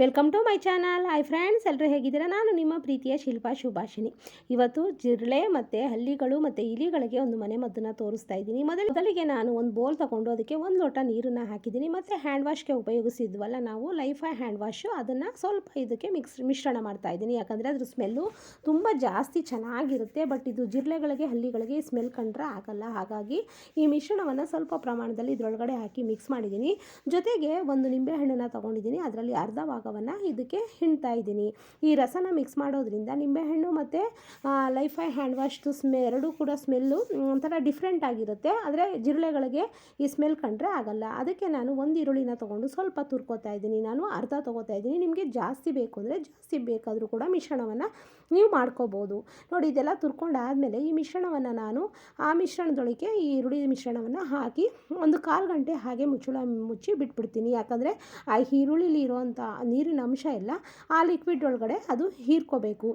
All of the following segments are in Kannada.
Welcome to my channel hi friends ಎಲ್ಲರೂ ಹೇಗಿದ್ದೀರಾ? ನಾನು ನಿಮ್ಮ ಪ್ರೀತಿಯ ಶಿಲ್ಪಾ ಶುಭಾಷಿಣಿ ಇವತ್ತು ಜಿರಳೆ ಮತ್ತು ಹಳ್ಳಿಗಳು ಮತ್ತು ಇಲಿಗಳಿಗೆ ಒಂದು ಮನೆ ಮದ್ದನ್ನು ತೋರಿಸ್ತಾ ಇದ್ದೀನಿ. ಮೊದಲು, ಮೊದಲಿಗೆ ನಾನು ಒಂದು ಬೋಲ್ ತಗೊಂಡು ಅದಕ್ಕೆ ಒಂದು ಲೋಟ ನೀರನ್ನು ಹಾಕಿದ್ದೀನಿ. ಮತ್ತು ಹ್ಯಾಂಡ್ ವಾಶ್ಗೆ ಉಪಯೋಗಿಸಿದ್ವಲ್ಲ ನಾವು ಲೈಫಾಯ್ ಹ್ಯಾಂಡ್ ವಾಶು ಅದನ್ನು ಸ್ವಲ್ಪ ಇದಕ್ಕೆ ಮಿಕ್ಸ್ ಮಿಶ್ರಣ ಮಾಡ್ತಾ ಇದ್ದೀನಿ. ಯಾಕಂದರೆ ಅದ್ರ ಸ್ಮೆಲ್ಲು ತುಂಬ ಜಾಸ್ತಿ ಚೆನ್ನಾಗಿರುತ್ತೆ. ಬಟ್ ಇದು ಜಿರಳೆಗಳಿಗೆ ಹಳ್ಳಿಗಳಿಗೆ ಸ್ಮೆಲ್ ಕಂಡ್ರೆ ಆಗಲ್ಲ. ಹಾಗಾಗಿ ಈ ಮಿಶ್ರಣವನ್ನು ಸ್ವಲ್ಪ ಪ್ರಮಾಣದಲ್ಲಿ ಇದರೊಳಗಡೆ ಹಾಕಿ ಮಿಕ್ಸ್ ಮಾಡಿದ್ದೀನಿ. ಜೊತೆಗೆ ಒಂದು ನಿಂಬೆಹಣ್ಣನ್ನು ತೊಗೊಂಡಿದ್ದೀನಿ. ಅದರಲ್ಲಿ ಅರ್ಧ ಭಾಗವನ್ನು ಇದಕ್ಕೆ ಹಿಂಡ್ತಾ ಇದ್ದೀನಿ. ಈ ರಸನ ಮಿಕ್ಸ್ ಮಾಡೋದ್ರಿಂದ ನಿಂಬೆಹಣ್ಣು ಮತ್ತು ಲೈಫೈ ಹ್ಯಾಂಡ್ ವಾಶ್ದು ಸ್ಮೆ ಎರಡೂ ಕೂಡ ಸ್ಮೆಲ್ಲು ಒಂಥರ ಡಿಫ್ರೆಂಟ್ ಆಗಿರುತ್ತೆ. ಆದರೆ ಜಿರಳೆಗಳಿಗೆ ಈ ಸ್ಮೆಲ್ ಕಂಡ್ರೆ ಆಗಲ್ಲ. ಅದಕ್ಕೆ ನಾನು ಒಂದು ಈರುಳ್ಳಿನ ತೊಗೊಂಡು ಸ್ವಲ್ಪ ತುರ್ಕೋತಾ ಇದ್ದೀನಿ. ನಾನು ಅರ್ಧ ತೊಗೋತಾ ಇದ್ದೀನಿ. ನಿಮಗೆ ಜಾಸ್ತಿ ಬೇಕು ಅಂದರೆ ಜಾಸ್ತಿ ಬೇಕಾದರೂ ಕೂಡ ಮಿಶ್ರಣವನ್ನು ನೀವು ಮಾಡ್ಕೋಬೋದು. ನೋಡಿ, ಇದೆಲ್ಲ ತುರ್ಕೊಂಡಾದಮೇಲೆ ಈ ಮಿಶ್ರಣವನ್ನು ನಾನು, ಆ ಮಿಶ್ರಣದೊಳಗೆ ಈ ಈರುಳ್ಳಿ ಮಿಶ್ರಣವನ್ನು ಹಾಕಿ ಒಂದು ಕಾಲು ಗಂಟೆ ಹಾಗೆ ಮುಚ್ಚಳ ಮುಚ್ಚಿ ಬಿಟ್ಬಿಡ್ತೀನಿ. ಯಾಕಂದರೆ ಆ ಈರುಳ್ಳಿಲಿ ಇರುವಂಥ ನೀರಿನ ಅಂಶ ಎಲ್ಲ ಆ ಲಿಕ್ವಿಡ್ ಒಳಗಡೆ ಅದು ಹೀರ್ಕೋಬೇಕು.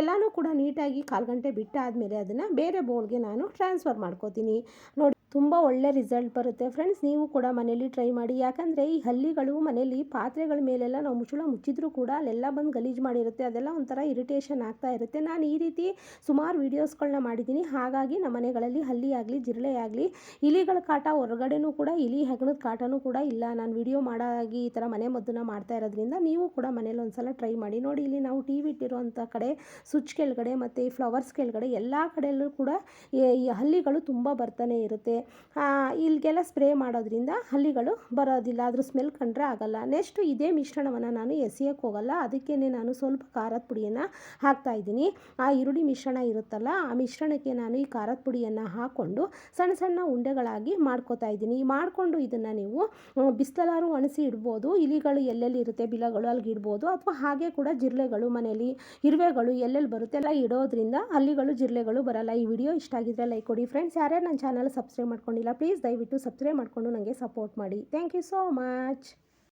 ಎಲ್ಲನೂ ಕೂಡ ನೀಟಾಗಿ ಕಾಲು ಗಂಟೆ ಬಿಟ್ಟಾದಮೇಲೆ ಅದನ್ನು ಬೇರೆ ಬೌಲ್ಗೆ ನಾನು ಟ್ರಾನ್ಸ್ಫರ್ ಮಾಡ್ಕೋತೀನಿ. ನೋಡಿ. ತುಂಬ ಒಳ್ಳೆ ರಿಸಲ್ಟ್ ಬರುತ್ತೆ. ಫ್ರೆಂಡ್ಸ್ ನೀವು ಕೂಡ ಮನೇಲಿ ಟ್ರೈ ಮಾಡಿ. ಯಾಕಂದರೆ ಈ ಹಲ್ಲಿಗಳು ಮನೇಲಿ ಪಾತ್ರೆಗಳ ಮೇಲೆಲ್ಲ ನಾವು ಮುಚ್ಚಳ ಮುಚ್ಚಿದ್ರೂ ಕೂಡ ಅಲ್ಲೆಲ್ಲ ಬಂದು ಗಲೀಜು ಮಾಡಿರುತ್ತೆ. ಅದೆಲ್ಲ ಒಂಥರ ಇರಿಟೇಷನ್ ಆಗ್ತಾ ಇರುತ್ತೆ. ನಾನು ಈ ರೀತಿ ಸುಮಾರು ವೀಡಿಯೋಸ್ಗಳನ್ನ ಮಾಡಿದ್ದೀನಿ ಹಾಗಾಗಿ ನಮ್ಮ ಮನೆಗಳಲ್ಲಿ ಹಲ್ಲಿ ಆಗಲಿ, ಜಿರಳೆ ಆಗಲಿ, ಇಲಿಗಳ ಕಾಟ ಹೊರಗಡೆನೂ ಕೂಡ, ಇಲಿ ಹೆಗಣದ ಕಾಟನೂ ಕೂಡ ಇಲ್ಲ. ನಾನು ವಿಡಿಯೋ ಮಾಡಾಗಿ ಈ ಥರ ಮನೆ ಮದ್ದನ್ನ ಮಾಡ್ತಾ ಇರೋದ್ರಿಂದ ನೀವು ಕೂಡ ಮನೇಲಿ ಒಂದ್ಸಲ ಟ್ರೈ ಮಾಡಿ. ನೋಡಿ, ಇಲ್ಲಿ ನಾವು ಟಿ ವಿ ಕಡೆ ಸ್ವಿಚ್ ಕೆಳಗಡೆ ಮತ್ತು ಈ ಫ್ಲವರ್ಸ್ ಕೆಳಗಡೆ ಎಲ್ಲ ಕಡೆಯಲ್ಲೂ ಕೂಡ ಈ ಹಲ್ಲಿಗಳು ತುಂಬ ಬರ್ತಾನೆ ಇರುತ್ತೆ. ಇಲ್ಲಿಗೆಲ್ಲ ಸ್ಪ್ರೇ ಮಾಡೋದ್ರಿಂದ ಹಲ್ಲಿಗಳು ಬರೋದಿಲ್ಲ. ಅದ್ರ ಸ್ಮೆಲ್ ಕಂಡ್ರೆ ಆಗಲ್ಲ. ನೆಕ್ಸ್ಟು ಇದೇ ಮಿಶ್ರಣವನ್ನು ನಾನು ಎಸೆಯೋಕ್ಕೆ ಹೋಗಲ್ಲ. ಅದಕ್ಕೇ ನಾನು ಸ್ವಲ್ಪ ಖಾರದ ಪುಡಿಯನ್ನು ಹಾಕ್ತಾ ಇದ್ದೀನಿ. ಆ ಈರುಳ್ಳಿ ಮಿಶ್ರಣ ಇರುತ್ತಲ್ಲ, ಆ ಮಿಶ್ರಣಕ್ಕೆ ನಾನು ಈ ಖಾರದ ಪುಡಿಯನ್ನು ಹಾಕ್ಕೊಂಡು ಸಣ್ಣ ಸಣ್ಣ ಉಂಡೆಗಳಾಗಿ ಮಾಡ್ಕೋತಾ ಇದ್ದೀನಿ. ಮಾಡಿಕೊಂಡು ಇದನ್ನು ನೀವು ಬಿಸ್ತಲಾರು ಒಣಸಿ ಇಡ್ಬೋದು. ಇಲಿಗಳು ಎಲ್ಲೆಲ್ಲಿ ಇರುತ್ತೆ, ಬಿಲಗಳು ಅಲ್ಲಿಗೆ ಇಡ್ಬೋದು. ಅಥವಾ ಹಾಗೆ ಕೂಡ ಜಿರಳೆಗಳು ಮನೆಯಲ್ಲಿ, ಇರುವೆಗಳು ಎಲ್ಲೆಲ್ಲಿ ಬರುತ್ತೆ ಎಲ್ಲ ಇಡೋದ್ರಿಂದ ಹಲ್ಲಿಗಳು, ಜಿರಳೆಗಳು ಬರಲ್ಲ. ಈ ವಿಡಿಯೋ ಇಷ್ಟ ಆಗಿದ್ರೆ ಲೈಕ್ ಕೊಡಿ. ಫ್ರೆಂಡ್ಸ್ ಯಾರ್ಯಾರು ನನ್ನ ಚಾನಲ್ ಸಬ್ಸ್ಕ್ರೈಬ್ ಮಾಡ್ಕೊಂಡಿಲ್ಲ ಪ್ಲೀಸ್ ದಯವಿಟ್ಟು ಸಬ್ಸ್ಕ್ರೈಬ್ ಮಾಡಿಕೊಂಡು ನನಗೆ ಸಪೋರ್ಟ್ ಮಾಡಿ. Thank you so much